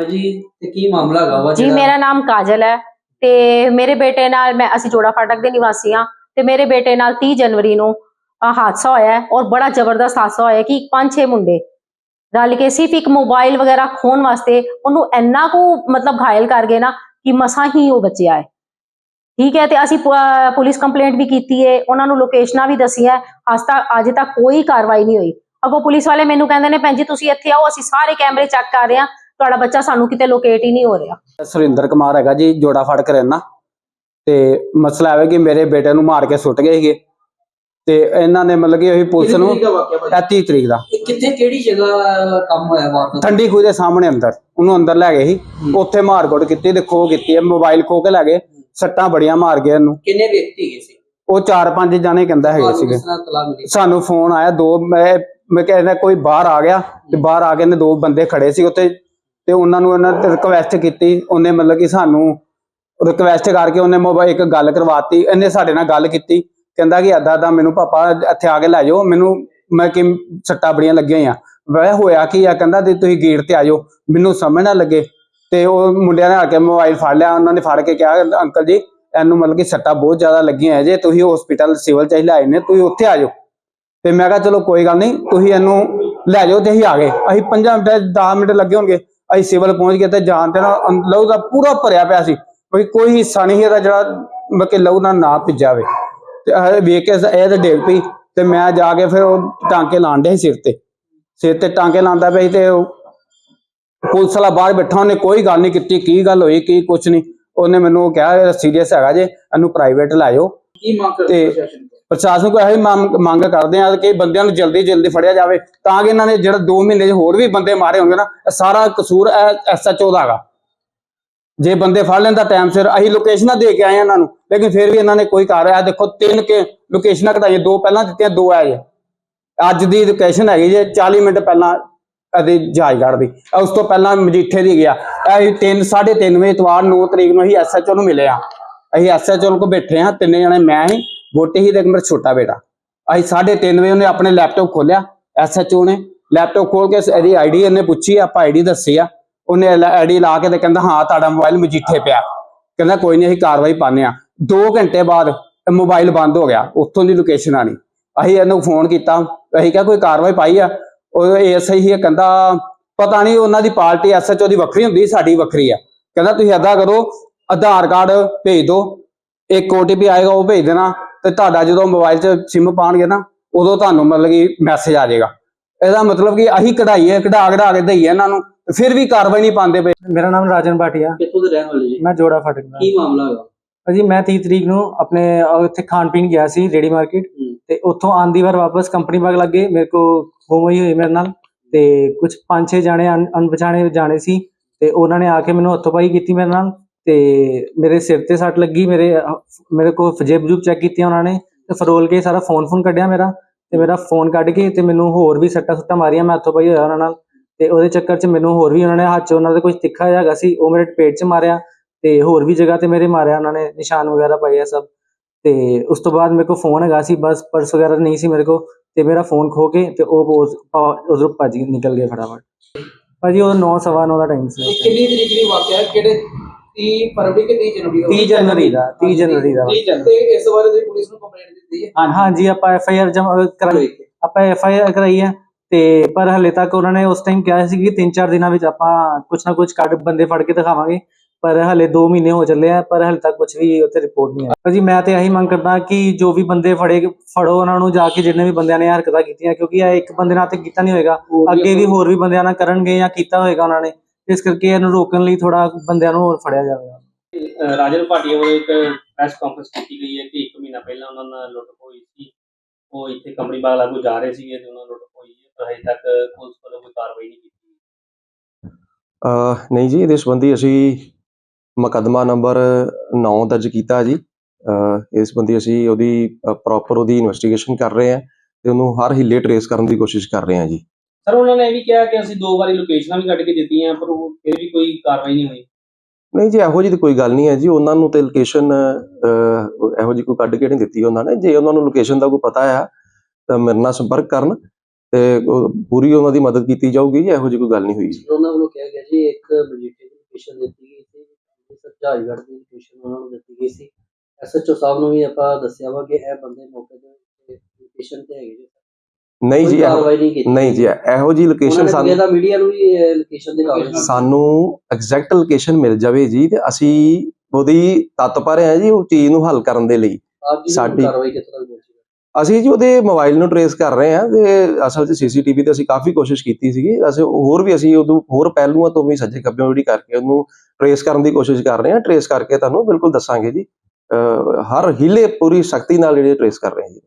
ਭਾਜੀ ਤੇ ਕੀ ਮਾਮਲਾ ਹੈਗਾ ਵਾ ਜੀ ਮੇਰਾ ਨਾਮ ਕਾਜਲ ਹੈ ਤੇ ਮੇਰੇ ਬੇਟੇ ਨਾਲ ਮੈਂ ਅਸੀਂ ਜੋੜਾ ਫਾਟਕ ਦੇ ਨਿਵਾਸੀ ਹਾਂ ਤੇ ਮੇਰੇ ਬੇਟੇ ਨਾਲ 30 ਜਨਵਰੀ ਨੂੰ ਹਾਦਸਾ ਹੋਇਆ ਔਰ ਬੜਾ ਜ਼ਬਰਦਸਤ ਹਾਦਸਾ ਹੋਇਆ ਕਿ ਪੰਜ ਛੇ ਮੁੰਡੇ ਰਲ ਕੇ ਸਿਰਫ ਇੱਕ ਮੋਬਾਈਲ ਵਗੈਰਾ ਖੋਣ ਵਾਸਤੇ ਉਹਨੂੰ ਇੰਨਾ ਕੁ ਮਤਲਬ ਘਾਇਲ ਕਰ ਗਏ ਨਾ ਕਿ ਮਸਾਂ ਹੀ ਉਹ ਬਚਿਆ ਹੈ। ਠੀਕ ਹੈ ਤੇ ਅਸੀਂ ਪੁਲਿਸ ਕੰਪਲੇਂਟ ਵੀ ਕੀਤੀ ਹੈ ਉਹਨਾਂ ਨੂੰ ਲੋਕੇਸ਼ਨਾਂ ਵੀ ਦਸੀਆਂ ਅੱਜ ਤੱਕ ਅੱਜ ਤੱਕ ਕੋਈ ਕਾਰਵਾਈ ਨਹੀਂ ਹੋਈ। ਅੱਗੋਂ ਪੁਲਿਸ ਵਾਲੇ ਮੈਨੂੰ ਕਹਿੰਦੇ ਨੇ ਭੈਣ ਜੀ ਤੁਸੀਂ ਇੱਥੇ ਆਓ ਅਸੀਂ ਸਾਰੇ ਕੈਮਰੇ ਚੈੱਕ ਕਰ ਰਹੇ ਹਾਂ। ਤੁਹਾਡਾ ਬੱਚਾ ਸਾਨੂੰ ਕਿਤੇ ਲੋਕੇਟ ਹੀ ਨਹੀਂ ਹੋ ਰਿਹਾ। ਸੁਰਿੰਦਰ ਕੁਮਾਰ ਹੈਗਾ ਜੀ ਜੋੜਾ ਫੜਕ ਰਹਿਣਾ ਤੇ ਮਸਲਾ ਹੈ ਕਿ ਮੇਰੇ ਬੇਟੇ ਨੂੰ ਮਾਰ ਕੇ ਸੁੱਟ ਗਏ ਸੀਗੇ। ਤੇ ਇਹਨਾਂ ਨੇ ਮਤਲਬ ਕਿ ਉਹੀ ਪੁਲਿਸ ਨੂੰ ਤਰੀਕ ਦਾ ਵਾਕਿਆ ਭਾਜੀ? 31 ਤਰੀਕ ਦਾ। ਕਿੱਥੇ ਕਿਹੜੀ ਜਗ੍ਹਾ ਕੰਮ ਹੋਇਆ ਵਾਰਦਾਤ ਠੰਡੀ ਖੂਹ ਦੇ ਸਾਹਮਣੇ ਅੰਦਰ। ਉਹਨੂੰ ਅੰਦਰ ਲੈ ਗਏ ਸੀ। ਉੱਥੇ ਮਾਰਕੁੱਟ ਕੀਤੀ ਤੇ ਖੋ ਕੀਤੀ ਹੈ ਮੋਬਾਈਲ ਖੋ ਕੇ ਲੈ ਗਏ। ਸੱਟਾਂ ਬੜੀਆਂ ਮਾਰ ਗਏ ਉਹਨੂੰ ਕਿੰਨੇ ਵਿਅਕਤੀ ਹੈਗੇ ਸੀ? ਉਹ ਚਾਰ ਪੰਜ ਜਾਣੇ ਕਹਿੰਦਾ ਹੈਗੇ ਸੀਗੇ। ਸਾਨੂੰ ਫੋਨ ਆਇਆ ਦੋ ਮੈਂ ਮੈਂ ਕਹਿੰਦਾ ਕੋਈ ਬਾਹਰ ਆ ਗਿਆ। ਤੇ ਬਾਹਰ ਆ ਕੇ ਨੇ ਦੋ ਬੰਦੇ ਖੜੇ ਸੀ ਉੱਥੇ ਤੇ ਉਹਨਾਂ ਨੂੰ ਉਹਨਾਂ ਰਿਕਵੈਸਟ ਕੀਤੀ, ਉਹਨੇ ਮਤਲਬ ਕਿ ਸਾਨੂੰ ਰਿਕਵੈਸਟ ਕਰਕੇ ਉਹਨੇ ਮੋਬਾਈਲ ਇੱਕ ਗੱਲ ਕਰਵਾਤੀ, ਇਹਨੇ ਸਾਡੇ ਨਾਲ ਗੱਲ ਕੀਤੀ, ਕਹਿੰਦਾ ਕਿ ਅੱਧਾ ਅੱਧਾ ਮੈਨੂੰ ਪਾਪਾ ਇੱਥੇ ਆ ਕੇ ਲੈ ਜਾਓ, ਮੈਨੂੰ ਮੈਂ ਕਿ ਸੱਟਾਂ ਬੜੀਆਂ ਲੱਗੀਆਂ ਹੋਈਆਂ। ਵੈ ਹੋਇਆ ਕਿ ਆ, ਕਹਿੰਦਾ ਤੇ ਤੁਸੀਂ ਗੇਟ ਤੇ ਆ ਜਾਓ, ਮੈਨੂੰ ਸਮਝ ਨਾ ਲੱਗੇ। ਤੇ ਉਹ ਮੁੰਡਿਆਂ ਨੇ ਆ ਕੇ ਮੋਬਾਈਲ ਫੜ ਲਿਆ, ਉਹਨਾਂ ਨੇ ਫੜ ਕੇ ਕਿਹਾ, ਅੰਕਲ ਜੀ, ਇਹਨੂੰ ਮਤਲਬ ਕਿ ਸੱਟਾਂ ਬਹੁਤ ਜ਼ਿਆਦਾ ਲੱਗੀਆਂ ਹੈ ਜੇ, ਤੁਸੀਂ ਹਸਪੀਟਲ ਸਿਵਲ ਚ ਹੀ ਲਾਏ ਨੇ ਤੁਸੀਂ ਉੱਥੇ ਆ ਜਾਓ। ਤੇ ਮੈਂ ਕਿਹਾ, ਚਲੋ ਕੋਈ ਗੱਲ ਨਹੀਂ, ਤੁਸੀਂ ਇਹਨੂੰ ਲੈ ਜਾਓ ਤੇ ਅਸੀਂ ਆ ਗਏ। ਅਸੀਂ 5 ਮਿੰਟ 10 ਮਿੰਟ ਲੱਗੇ ਹੋਣਗੇ। ਅਸੀਂ ਸਿਵਲ ਪਹੁੰਚ ਗਏ ਤੇ ਜਾਣ ਤੇ ਨਾ ਲਹੂ ਦਾ ਪੂਰਾ ਭਰਿਆ ਪਿਆ ਸੀ ਕੋਈ ਕੋਈ ਹਿੱਸਾ ਨਹੀਂ ਇਹਦਾ ਜਿਹੜਾ ਮਤਲਬ ਕਿ ਲਹੂ ਨਾਲ ਨਾ ਭਿੱਜਾਵੇ ਤੇ ਇਹ ਵੇਖ ਕੇ ਇਹ ਤੇ ਡੇਗ ਪਈ ਤੇ ਮੈਂ ਜਾ ਕੇ ਫਿਰ ਉਹ ਟਾਂਕੇ ਲਾਣ ਡੇ ਸਿਰ ਤੇ। ਸਿਰ ਤੇ ਟਾਂਕੇ ਲਾਉਂਦਾ ਪਿਆ ਸੀ ਤੇ ਉਹ ਪੁਲਿਸ ਵਾਲਾ ਬਾਹਰ ਬੈਠਾ ਉਹਨੇ ਕੋਈ ਗੱਲ ਨਹੀਂ ਕੀਤੀ ਕੀ ਗੱਲ ਹੋਈ ਕੀ ਕੁਛ ਨਹੀਂ। ਉਹਨੇ ਮੈਨੂੰ ਕਿਹਾ ਸੀਰੀਅਸ ਹੈਗਾ ਜੇ ਇਹਨੂੰ ਪ੍ਰਾਈਵੇਟ ਲੈ ਜਾਓ। ਕੀ ਮੰਗ ਕਰਦੇ ਤੇ- ਪ੍ਰਸ਼ਾਸਨ ਕੋਲ ਇਹ ਮੰਗ ਮੰਗ ਕਰਦੇ ਆ ਕਿ ਬੰਦਿਆਂ ਨੂੰ ਜਲਦੀ ਜਲਦੀ ਫੜਿਆ ਜਾਵੇ, ਤਾਂ ਕਿ ਇਹਨਾਂ ਨੇ ਜਿਹੜਾ 2 ਮਹੀਨੇ 'ਚ ਹੋਰ ਵੀ ਬੰਦੇ ਮਾਰੇ ਹੋਣਗੇ ਨਾ, ਇਹ ਸਾਰਾ ਕਸੂਰ ਐਸਐਚਓ ਦਾ ਹੈਗਾ। ਜੇ ਬੰਦੇ ਫੜ ਲੈਂਦਾ ਟਾਈਮ ਸਿਰ, ਅਸੀਂ ਲੋਕੇਸ਼ਨਾਂ ਦੇ ਕੇ ਆਏ ਆ ਇਹਨਾਂ ਨੂੰ, ਲੇਕਿਨ ਫਿਰ ਵੀ ਇਹਨਾਂ ਨੇ ਕੋਈ ਕਰ ਰਿਹਾ। ਦੇਖੋ, ਤਿੰਨ ਕੇ ਲੋਕੇਸ਼ਨਾਂ ਘਟਾਈਆਂ ਦੋ ਪਹਿਲਾਂ ਦਿੱਤੀਆਂ, ਦੋ ਆ ਜੇ। ਅੱਜ ਦੀ ਲੋਕੇਸ਼ਨ ਹੈਗੀ ਜੇ 40 ਮਿੰਟ ਪਹਿਲਾਂ ਅਦੇ ਜਾਇਗੜ ਦੀ ਉਸ ਤੋਂ ਪਹਿਲਾਂ ਮਜੀਠੇ ਦੀ ਗਿਆ। ਇਹ 3 3:30 ਵਜੇ ਇਤਵਾਰ 9 ਤਰੀਕ ਨੂੰ ਅਸੀਂ ਐਸਐਚਓ ਨੂੰ ਮਿਲੇ ਆ। ਅਸੀਂ ਐਸਐਚਓ ਕੋਲ ਬੈਠੇ ਆ, ਤਿੰਨੇ ਜਣੇ, ਮੈਂ ਹੀ ਵੋਟੀ ਹੀ ਤੇ ਇੱਕ ਮੇਰਾ ਛੋਟਾ ਬੇਟਾ। ਅਸੀਂ 3:30 ਵਜੇ ਉਹਨੇ ਆਪਣੇ ਲੈਪਟਾਪ ਖੋਲਿਆ ਐਸਐਚਓ ਨੇ। ਲੈਪਟਾਪ ਖੋਲ ਕੇ ਇਹਦੀ ਆਈਡੀ ਇਹਨੇ ਪੁੱਛੀ ਆਪਾਂ ਆਈਡੀ ਦੱਸੀ ਆ। ਉਹਨੇ ਆਈਡੀ ਲਾ ਕੇ ਤੇ ਕਹਿੰਦਾ, ਹਾਂ, ਤੁਹਾਡਾ ਮੋਬਾਈਲ ਮਜੀਠੇ ਪਿਆ। ਕਹਿੰਦਾ, ਕੋਈ ਨਹੀਂ ਅਸੀਂ ਕਾਰਵਾਈ ਪਾਣੇ ਆ 2 ਘੰਟੇ ਬਾਅਦ ਮੋਬਾਈਲ ਬੰਦ ਹੋ ਗਿਆ, ਉੱਥੋਂ ਦੀ ਲੋਕੇਸ਼ਨ ਆਣੀ ਅਸੀਂ ਇਹਨੂੰ ਫੋਨ ਕੀਤਾ। ਅਸੀਂ ਕਿਹਾ, ਕੋਈ ਕਾਰਵਾਈ ਪਾਈ ਆ? ਉਹ ਐਸਆਈ ਹੀ ਕਹਿੰਦਾ, ਪਤਾ ਨਹੀਂ ਉਹਨਾਂ ਦੀ ਪਾਰਟੀ ਐਸਐਚਓ ਦੀ ਵੱਖਰੀ ਹੁੰਦੀ, ਸਾਡੀ ਵੱਖਰੀ ਆ। ਕਹਿੰਦਾ, ਤੁਸੀਂ ਏਦਾਂ ਕਰੋ, ਆਧਾਰ ਕਾਰਡ ਭੇਜ ਦਿਓ, ਇੱਕ OTP ਆਏਗਾ, ਉਹ ਭੇਜ ਦੇਣਾ। ਤੇ ਤੁਹਾਡਾ ਜਦੋਂ ਮੋਬਾਈਲ 'ਚ SIM ਪਾਣਗੇ ਨਾ ਉਦੋਂ ਤੁਹਾਨੂੰ ਮਤਲਬ ਕਿ ਮੈਸੇਜ ਆ ਜਾਏਗਾ। ਇਹਦਾ ਮਤਲਬ ਕਿ ਅਸੀਂ ਕਢਾਈਏ ਕਢਾ ਕਢਾ ਕੇ ਦਈਏ ਇਹਨਾਂ ਨੂੰ ਫਿਰ ਵੀ ਕਾਰਵਾਈ ਨਹੀਂ ਪਾਉਂਦੇ ਪਏ। ਮੇਰਾ ਨਾਮ ਰਾਜਨ ਭਾਟੀਆ। ਕਿੱਥੋਂ ਦੇ ਰਹਿਣ ਵਾਲੇ ਜੀ? ਮੈਂ ਜੋੜਾ ਫਾਟਕ ਦਾ। ਕੀ ਮਾਮਲਾ ਹੈਗਾ ਭਾਜੀ ਮੈਂ 30 ਤਰੀਕ ਨੂੰ ਆਪਣੇ ਉੱਥੇ ਖਾਣ ਪੀਣ ਗਿਆ ਸੀ ਰੇੜੀ ਮਾਰਕੀਟ। ਹੂੰ। ਤੇ ਉੱਥੋਂ ਆਂਦੀ ਵਾਰ ਵਾਪਸ ਕੰਪਨੀ ਬਾਗ ਲੱਗੇ ਮੇਰੇ ਕੋ ਹੋਮ ਹੋਈ ਹੋਈ ਮੇਰੇ ਨਾਲ। ਤੇ ਕੁਝ ਪੰਜ ਛੇ ਜਾਣੇ ਅਣ- ਅਣਪਛਾਣੇ ਜਾਣੇ ਸੀ। ਤੇ ਉਹਨਾਂ ਨੇ ਆ ਕੇ ਮੈਨੂੰ ਹੱਥੋਂ ਪਾਈ ਕੀਤੀ ਮੇਰੇ ਨਾਲ। ਤੇ ਮੇਰੇ ਸਿਰ ਤੇ ਸੱਟ ਲੱਗੀ, ਮੇਰੇ ਮੇਰੇ ਕੋ ਜੇਬ ਜੂਬ ਚੈੱਕ ਕੀਤੀਆਂ ਉਹਨਾਂ ਨੇ ਤੇ ਫਰੋਲ ਕੇ ਸਾਰਾ ਫੋਨ ਫੋਨ ਕੱਢਿਆ ਮੇਰਾ ਤੇ ਮੇਰਾ ਫੋਨ ਕੱਢ ਕੇ ਤੇ ਮੈਨੂੰ ਹੋਰ ਵੀ ਸੱਟਾਂ ਸੁੱਟਾਂ ਮਾਰੀਆਂ ਮੈਂ ਹੱਥੋਂ ਪਾਈ ਹੋਇਆ ਉਹਨਾਂ ਨਾਲ ਤੇ ਉਹਦੇ ਚੱਕਰ 'ਚ ਮੈਨੂੰ ਹੋਰ ਵੀ ਉਹਨਾਂ ਨੇ ਹੱਥ 'ਚ ਉਹਨਾਂ ਦੇ ਕੁਝ ਤਿੱਖਾ ਜਿਹਾ ਹੈਗਾ ਸੀ, ਉਹ ਮੇਰੇ ਪੇਟ 'ਚ ਮਾਰਿਆ ਤੇ ਹੋਰ ਵੀ ਜਗ੍ਹਾ ਤੇ ਮੇਰੇ ਮਾਰਿਆ ਉਹਨਾਂ ਨੇ, ਨਿਸ਼ਾਨ ਵਗੈਰਾ ਪਾਏ ਆ ਸਭ ਤੇ ਉਸ ਤੋਂ ਬਾਅਦ ਮੇਰੇ ਕੋਲ ਫੋਨ ਹੈਗਾ ਸੀ, ਬਸ ਪਰਸ ਵਗੈਰਾ ਨਹੀਂ ਸੀ ਮੇਰੇ ਕੋਲ ਤੇ ਮੇਰਾ ਫੋਨ ਖੋ ਕੇ ਤੇ ਉਹ ਉਧਰੋਂ ਭੱਜ ਨਿਕਲ ਗਿਆ ਫਟਾਫਟ। ਭਾਜੀ ਉਹ 9 ਸਵਾ ਨੌ ਦਾ ਟਾਈਮ ਸੀ। ਕਿੰਨੀ ਤਰੀਕ ਦੀ ਵਾਕਿਆ, ਕਿਹੜੇ 30 ਫਰਵਰੀ ਕਿ 30 ਜਨਵਰੀ 30 ਜਨਵਰੀ ਦਾ 30 ਜਨਵਰੀ ਦਾ। 30 ਜਨਵਰੀ। ਤੇ ਇਸ ਬਾਰੇ ਤੁਸੀਂ ਪੁਲਿਸ ਨੂੰ ਕੰਪਲੇਂਟ ਦਿੱਤੀ ਹੈ? ਹਾਂਜੀ ਆਪਾਂ ਐਫ ਆਈ ਆਰ ਜਮ੍ਹਾਂ ਕਰਾਈ ਆਪਾਂ ਐਫ ਆਈ ਆਰ ਕਰਾਈ ਹੈ। ਤੇ ਪਰ ਹਲੇ ਤੱਕ ਉਹਨਾਂ ਨੇ ਉਸ ਟਾਈਮ ਕਿਹਾ ਸੀ ਕਿ 3-4 ਦਿਨਾਂ ਵਿੱਚ ਆਪਾਂ ਕੁਝ ਨਾ ਕੁਝ ਕੱਢ ਬੰਦੇ ਫੜ ਕੇ ਦਿਖਾਵਾਂਗੇ। ਪਰ ਹਲੇ 2 ਮਹੀਨੇ ਹੋ ਚੱਲੇ ਆ ਪਰ ਹਲੇ ਤੱਕ ਕੁਝ ਵੀ ਉੱਥੇ ਰਿਪੋਰਟ ਨਹੀਂ ਆਈ ਭਾਜੀ ਮੈਂ ਤੇ ਇਹੀ ਮੰਗ ਕਰਦਾ ਕਿ ਜੋ ਵੀ ਬੰਦੇ ਫੜੇ ਫੜੋ ਉਹਨਾਂ ਨੂੰ ਜਾ ਕੇ ਜਿੰਨੇ ਵੀ ਬੰਦਿਆਂ ਨੇ ਹਰਕਤਾਂ ਕੀਤੀਆਂ ਕਿਉਂਕਿ ਇਹ ਇੱਕ ਬੰਦੇ ਨਾਲ ਤੇ ਕੀਤਾ ਨਹੀਂ ਹੋਏਗਾ। ਅੱਗੇ ਵੀ ਹੋਰ ਵੀ ਬੰਦਿਆਂ ਨਾਲ ਕਰਨਗੇ ਜਾਂ ਕੀਤਾ ਹੋਏਗਾ ਉਹਨਾਂ ਨੇ। ਇਸ ਕਰਕੇ ਇਹਨੂੰ ਰੋਕਣ ਲਈ ਥੋੜਾ ਬੰਦਿਆਂ ਨੂੰ ਹੋਰ ਫੜਿਆ ਜਾਵੇਗਾ ਰਾਜਨ ਭਾਟੀਆ ਵੱਲੋਂ ਇੱਕ ਪ੍ਰੈਸ ਕਾਨਫਰੰਸ ਕੀਤੀ ਗਈ ਹੈ ਕਿ 1 ਮਹੀਨਾ ਪਹਿਲਾਂ ਉਹਨਾਂ ਨਾਲ ਲੁੱਟ ਹੋਈ ਸੀ। ਉਹ ਇੱਥੇ ਕੰਪਨੀ ਬਾਗ ਲਾਗੂ ਜਾ ਰਹੇ ਸੀਗੇ ਤੇ ਉਹਨਾਂ ਲੁੱਟ ਹੋਈ ਹੈ ਪਰ ਹਜੇ ਤੱਕ ਪੁਲਿਸ ਵੱਲੋਂ ਕੋਈ ਕਾਰਵਾਈ ਨਹੀਂ ਕੀਤੀ ਨਹੀਂ ਜੀ ਇਹਦੇ ਸੰਬੰਧੀ ਅਸੀਂ ਮੁਕੱਦਮਾ ਨੰਬਰ 9 ਦਰਜ ਕੀਤਾ ਜੀ। ਇਸ ਸੰਬੰਧੀ ਅਸੀਂ ਉਹਦੀ ਪ੍ਰੋਪਰ ਉਹਦੀ ਇਨਵੈਸਟੀਗੇਸ਼ਨ ਕਰ ਰਹੇ ਹਾਂ ਤੇ ਉਹਨੂੰ ਹਰ ਹਿੱਲੇ ਟਰੇਸ ਕਰਨ ਦੀ ਕੋਸ਼ਿਸ਼ ਕਰ ਰਹੇ ਹਾਂ ਜੀ। ਸਰ ਉਹਨਾਂ ਨੇ ਇਹ ਵੀ ਕਿਹਾ ਕਿ ਅਸੀਂ ਦੋ ਵਾਰੀ ਲੋਕੇਸ਼ਨਾਂ ਵੀ ਕੱਢ ਕੇ ਦਿੱਤੀਆਂ ਪਰ ਉਹ ਫਿਰ ਵੀ ਕੋਈ ਕਾਰਵਾਈ ਨਹੀਂ ਹੋਈ। ਨਹੀਂ ਜੀ ਇਹੋ ਜਿਹੀ ਤਾਂ ਕੋਈ ਗੱਲ ਨਹੀਂ ਹੈ ਜੀ। ਉਹਨਾਂ ਨੂੰ ਤੇ ਲੋਕੇਸ਼ਨ ਇਹੋ ਜਿਹੀ ਕੋਈ ਕੱਢ ਕੇ ਨਹੀਂ ਦਿੱਤੀ ਉਹਨਾਂ ਨੇ। ਜੇ ਉਹਨਾਂ ਨੂੰ ਲੋਕੇਸ਼ਨ ਦਾ ਕੋਈ ਪਤਾ ਆ ਤਾਂ ਮੇਰੇ ਨਾਲ ਸੰਪਰਕ ਕਰਨ ਤੇ ਪੂਰੀ ਉਹਨਾਂ ਦੀ ਮਦਦ ਕੀਤੀ ਜਾਊਗੀ ਜੀ। ਇਹੋ ਜਿਹੀ ਕੋਈ ਗੱਲ ਨਹੀਂ ਹੋਈ ਜੀ। ਉਹਨਾਂ ਵੱਲੋਂ ਕਿਹਾ ਗਿਆ ਜੀ ਇੱਕ ਮਜੀਠੇ ਦੀ ਲੋਕੇਸ਼ਨ ਦਿੱਤੀ ਗਈ ਸੀ ਅੰਮ੍ਰਿਤਸਰ ਜਹਾਜਗੜ੍ਹ ਦੀ ਲੋਕੇਸ਼ਨ ਉਹਨਾਂ ਨੂੰ ਦਿੱਤੀ ਗਈ ਸੀ। ਐਸਐਚਓ ਸਾਹਿਬ ਨੂੰ ਵੀ ਆਪਾਂ ਦੱਸਿਆ ਵਾ ਕਿ ਇਹ ਬੰਦੇ ਮੌਕੇ ਤੇ ਲੋਕੇਸ਼ਨ ਤੇ ਹੈਗੇ ਜੀ। ਨਹੀਂ ਜੀ ਕਾਰਵਾਈ ਨਹੀਂ ਕੀਤੀ। ਨਹੀਂ ਜੀ ਇਹੋ ਜੀ ਲੋਕੇਸ਼ਨ ਸਾਨੂੰ ਦਾ ਮੀਡੀਆ ਨੂੰ ਵੀ ਲੋਕੇਸ਼ਨ ਦੇ ਕਾਗਜ਼ ਸਾਨੂੰ ਐਗਜ਼ੈਕਟ ਲੋਕੇਸ਼ਨ ਮਿਲ ਜਾਵੇ ਜੀ ਤੇ ਅਸੀਂ ਉਹਦੀ ਤਤਪਰ ਆ ਜੀ ਉਹ ਚੀਜ਼ ਨੂੰ ਹੱਲ ਕਰਨ ਦੇ ਲਈ। ਸਾਡੀ- ਕਾਰਵਾਈ? ਅਸੀਂ ਜੀ ਉਹਦੇ ਮੋਬਾਈਲ ਨੂੰ ਟਰੇਸ ਕਰ ਰਹੇ ਹਾਂ ਤੇ ਅਸਲ 'ਚ ਸੀਸੀਟੀਵੀ ਤੇ ਅਸੀਂ ਕਾਫੀ ਕੋਸ਼ਿਸ਼ ਕੀਤੀ ਸੀਗੀ। ਅਸੀਂ ਹੋਰ ਵੀ ਅਸੀਂ ਉਦੋਂ ਹੋਰ ਪਹਿਲੂਆਂ ਤੋਂ ਵੀ ਸੱਜੇ ਖੱਬੇ ਜਿਹੜੀ ਕਰਕੇ ਉਹਨੂੰ ਟਰੇਸ ਕਰਨ ਦੀ ਕੋਸ਼ਿਸ਼ ਕਰ ਰਹੇ ਹਾਂ। ਟਰੇਸ ਕਰਕੇ ਤੁਹਾਨੂੰ ਬਿਲਕੁਲ ਦੱਸਾਂਗੇ ਜੀ। ਹਰ ਹੀਲੇ ਪੂਰੀ ਸ਼ਕਤੀ ਨਾਲ ਜਿਹੜੇ ਟਰੇਸ ਕਰ ਰਹੇ ਹਾਂ ਜੀ।